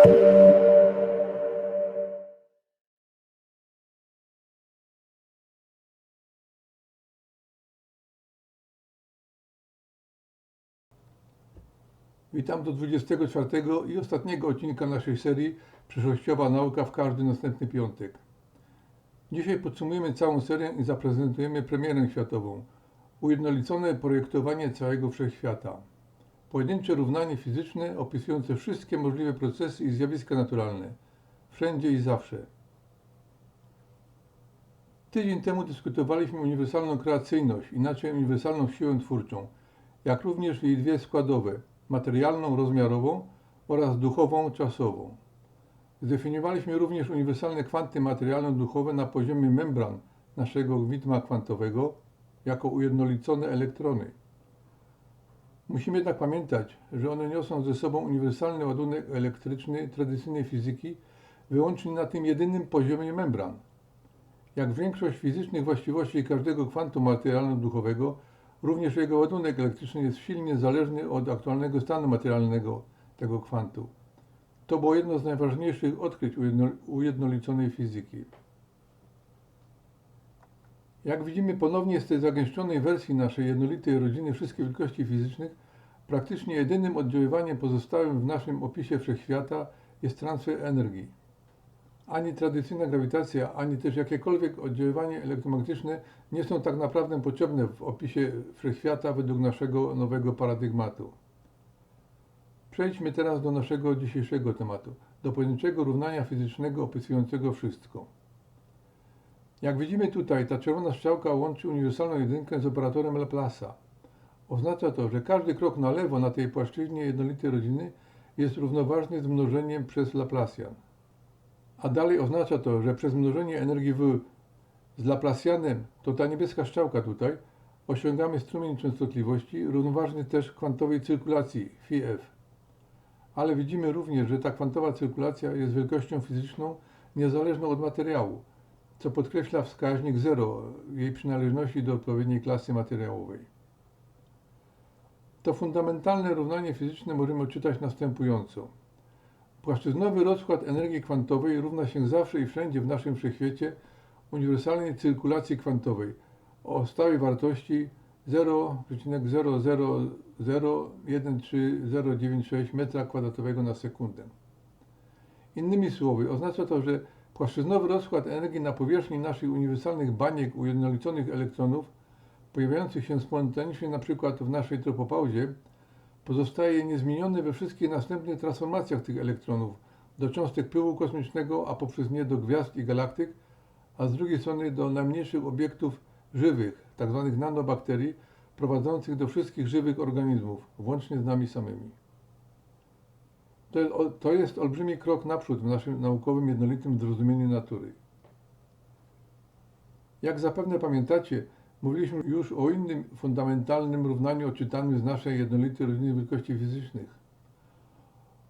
Witam do 24 i ostatniego odcinka naszej serii Przyszłościowa nauka w każdy następny piątek. Dzisiaj podsumujemy całą serię i zaprezentujemy premierę światową. Ujednolicone projektowanie całego wszechświata. Pojedyncze równanie fizyczne opisujące wszystkie możliwe procesy i zjawiska naturalne. Wszędzie i zawsze. Tydzień temu dyskutowaliśmy uniwersalną kreacyjność, inaczej uniwersalną siłę twórczą, jak również jej dwie składowe – materialną rozmiarową oraz duchową czasową. Zdefiniowaliśmy również uniwersalne kwanty materialno-duchowe na poziomie membran naszego widma kwantowego jako ujednolicone elektrony. Musimy jednak pamiętać, że one niosą ze sobą uniwersalny ładunek elektryczny tradycyjnej fizyki wyłącznie na tym jedynym poziomie membran. Jak większość fizycznych właściwości każdego kwantu materialno-duchowego, Również jego ładunek elektryczny jest silnie zależny od aktualnego stanu materialnego tego kwantu. To było jedno z najważniejszych odkryć ujednoliconej fizyki. Jak widzimy ponownie z tej zagęszczonej wersji naszej jednolitej rodziny wszystkich wielkości fizycznych, praktycznie jedynym oddziaływaniem pozostałym w naszym opisie wszechświata jest transfer energii. Ani tradycyjna grawitacja, ani też jakiekolwiek oddziaływanie elektromagnetyczne nie są tak naprawdę potrzebne w opisie wszechświata według naszego nowego paradygmatu. Przejdźmy teraz do naszego dzisiejszego tematu, do pojedynczego równania fizycznego opisującego wszystko. Jak widzimy tutaj, ta czerwona strzałka łączy uniwersalną jedynkę z operatorem Laplace'a. Oznacza to, że każdy krok na lewo na tej płaszczyźnie jednolitej rodziny jest równoważny z mnożeniem przez Laplacian a dalej oznacza to, że przez mnożenie energii W z Laplacianem, to ta niebieska strzałka tutaj, osiągamy strumień częstotliwości równoważny też kwantowej cyrkulacji φf. Ale widzimy również, że ta kwantowa cyrkulacja jest wielkością fizyczną niezależną od materiału, co podkreśla wskaźnik 0 jej przynależności do odpowiedniej klasy materiałowej. To fundamentalne równanie fizyczne możemy odczytać następująco. Płaszczyznowy rozkład energii kwantowej równa się zawsze i wszędzie w naszym wszechświecie uniwersalnej cyrkulacji kwantowej o stałej wartości 0,0001396 m2 na sekundę. Innymi słowy, oznacza to, że płaszczyznowy rozkład energii na powierzchni naszych uniwersalnych baniek ujednoliconych elektronów, pojawiających się spontanicznie np. w naszej tropopauzie, pozostaje niezmieniony we wszystkich następnych transformacjach tych elektronów do cząstek pyłu kosmicznego, a poprzez nie do gwiazd i galaktyk, a z drugiej strony do najmniejszych obiektów żywych, tzw. Tak nanobakterii, prowadzących do wszystkich żywych organizmów, włącznie z nami samymi. To, jest olbrzymi krok naprzód w naszym naukowym jednolitym zrozumieniu natury. Jak zapewne pamiętacie, Mówiliśmy już o innym fundamentalnym równaniu odczytanym z naszej jednolitej rodziny wielkości fizycznych.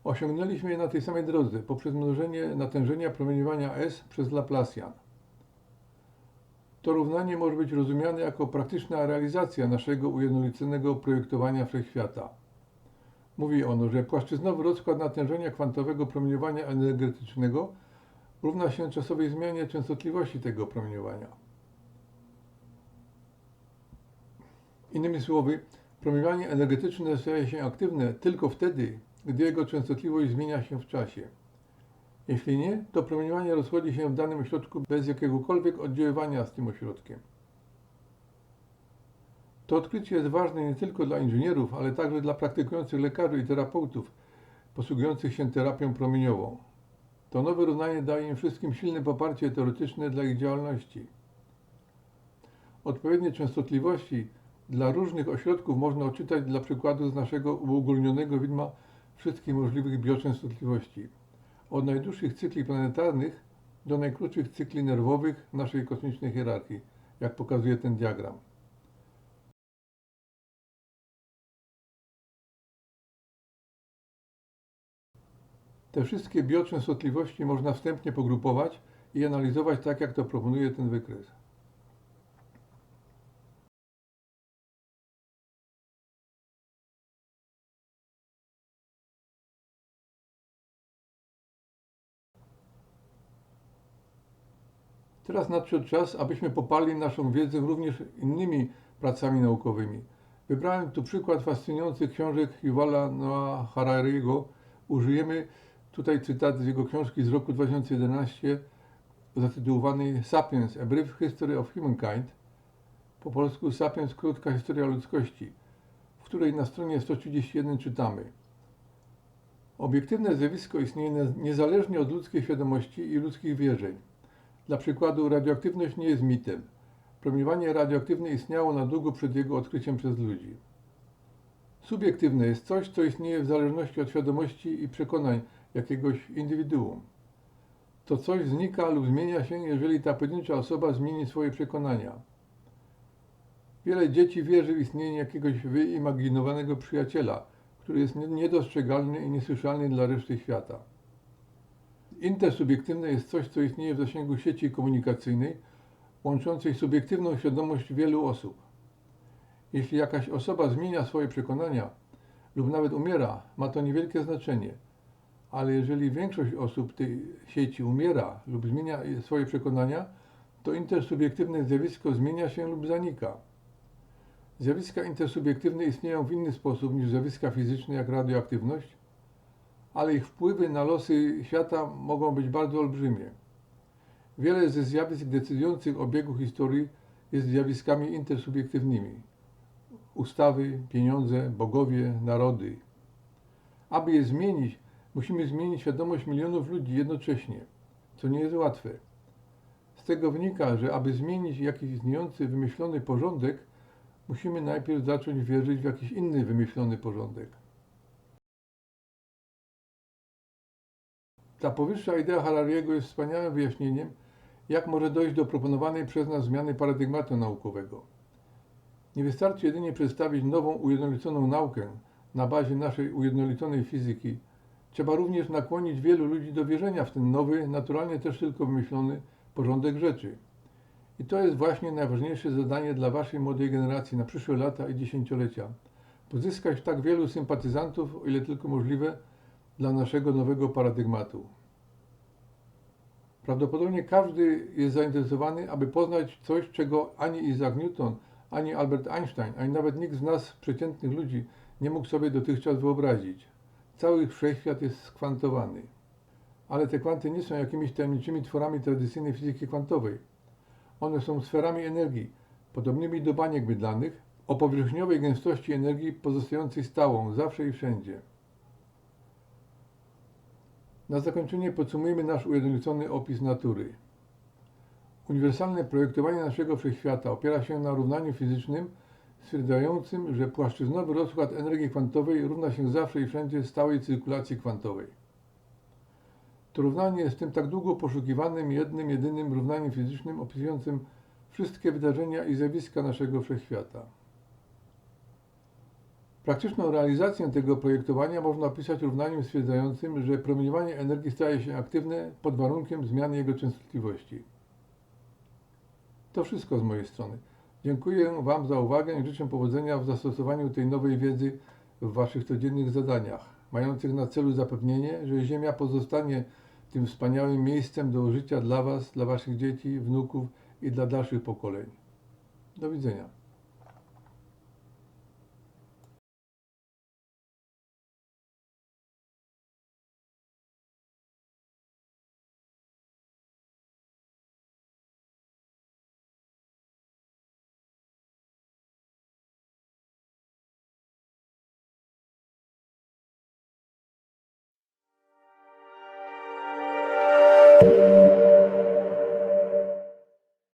Osiągnęliśmy je na tej samej drodze poprzez mnożenie natężenia promieniowania S przez Laplacian. To równanie może być rozumiane jako praktyczna realizacja naszego ujednoliconego projektowania wszechświata. Mówi ono, że płaszczyznowy rozkład natężenia kwantowego promieniowania energetycznego równa się czasowej zmianie częstotliwości tego promieniowania. Innymi słowy, promieniowanie energetyczne staje się aktywne tylko wtedy, gdy jego częstotliwość zmienia się w czasie. Jeśli nie, to promieniowanie rozchodzi się w danym ośrodku bez jakiegokolwiek oddziaływania z tym ośrodkiem. To odkrycie jest ważne nie tylko dla inżynierów, ale także dla praktykujących lekarzy i terapeutów posługujących się terapią promieniową. To nowe równanie daje im wszystkim silne poparcie teoretyczne dla ich działalności. Odpowiednie częstotliwości dla różnych ośrodków można odczytać dla przykładu z naszego uogólnionego widma wszystkich możliwych bioczęstotliwości. Od najdłuższych cykli planetarnych do najkrótszych cykli nerwowych naszej kosmicznej hierarchii, jak pokazuje ten diagram. Te wszystkie biotranstotliwości można wstępnie pogrupować i analizować tak, jak to proponuje ten wykres. Teraz nadszedł czas, abyśmy poparli naszą wiedzę również innymi pracami naukowymi. Wybrałem tu przykład fascynujących książek Yuvala Noah Harariego. Użyjemy tutaj cytat z jego książki z roku 2011 zatytułowanej Sapiens, A Brief History of Humankind, po polsku Sapiens, krótka historia ludzkości, w której na stronie 131 czytamy Obiektywne zjawisko istnieje niezależnie od ludzkiej świadomości i ludzkich wierzeń. Dla przykładu, radioaktywność nie jest mitem. Promieniowanie radioaktywne istniało na długo przed jego odkryciem przez ludzi. Subiektywne jest coś, co istnieje w zależności od świadomości i przekonań jakiegoś indywiduum. To coś znika lub zmienia się, jeżeli ta pojedyncza osoba zmieni swoje przekonania. Wiele dzieci wierzy w istnienie jakiegoś wyimaginowanego przyjaciela, który jest nie- niedostrzegalny i niesłyszalny dla reszty świata. Intersubiektywne jest coś, co istnieje w zasięgu sieci komunikacyjnej, łączącej subiektywną świadomość wielu osób. Jeśli jakaś osoba zmienia swoje przekonania lub nawet umiera, ma to niewielkie znaczenie. Ale jeżeli większość osób tej sieci umiera lub zmienia swoje przekonania, to intersubiektywne zjawisko zmienia się lub zanika. Zjawiska intersubiektywne istnieją w inny sposób niż zjawiska fizyczne, jak radioaktywność, ale ich wpływy na losy świata mogą być bardzo olbrzymie. Wiele ze zjawisk decydujących o biegu historii jest zjawiskami intersubiektywnymi. Ustawy, pieniądze, bogowie, narody. Aby je zmienić, musimy zmienić świadomość milionów ludzi jednocześnie, co nie jest łatwe. Z tego wynika, że aby zmienić jakiś istniejący, wymyślony porządek, musimy najpierw zacząć wierzyć w jakiś inny wymyślony porządek. Ta powyższa idea Harariego jest wspaniałym wyjaśnieniem, jak może dojść do proponowanej przez nas zmiany paradygmatu naukowego. Nie wystarczy jedynie przedstawić nową, ujednoliconą naukę na bazie naszej ujednoliconej fizyki. Trzeba również nakłonić wielu ludzi do wierzenia w ten nowy, naturalnie też tylko wymyślony porządek rzeczy. I to jest właśnie najważniejsze zadanie dla Waszej młodej generacji na przyszłe lata i dziesięciolecia. Pozyskać tak wielu sympatyzantów, o ile tylko możliwe, dla naszego nowego paradygmatu. Prawdopodobnie każdy jest zainteresowany, aby poznać coś, czego ani Isaac Newton, ani Albert Einstein, ani nawet nikt z nas, przeciętnych ludzi, nie mógł sobie dotychczas wyobrazić. Cały wszechświat jest skwantowany. Ale te kwanty nie są jakimiś tajemniczymi tworami tradycyjnej fizyki kwantowej. One są sferami energii, podobnymi do baniek mydlanych, o powierzchniowej gęstości energii pozostającej stałą zawsze i wszędzie. Na zakończenie podsumujmy nasz ujednolicony opis natury. Uniwersalne projektowanie naszego wszechświata opiera się na równaniu fizycznym stwierdzającym, że płaszczyznowy rozkład energii kwantowej równa się zawsze i wszędzie stałej cyrkulacji kwantowej. To równanie jest tym tak długo poszukiwanym jednym, jedynym równaniem fizycznym opisującym wszystkie wydarzenia i zjawiska naszego wszechświata. Praktyczną realizację tego projektowania można opisać równaniem stwierdzającym, że promieniowanie energii staje się aktywne pod warunkiem zmiany jego częstotliwości. To wszystko z mojej strony. Dziękuję Wam za uwagę i życzę powodzenia w zastosowaniu tej nowej wiedzy w Waszych codziennych zadaniach, mających na celu zapewnienie, że Ziemia pozostanie tym wspaniałym miejscem do życia dla Was, dla Waszych dzieci, wnuków i dla dalszych pokoleń. Do widzenia. Thank you.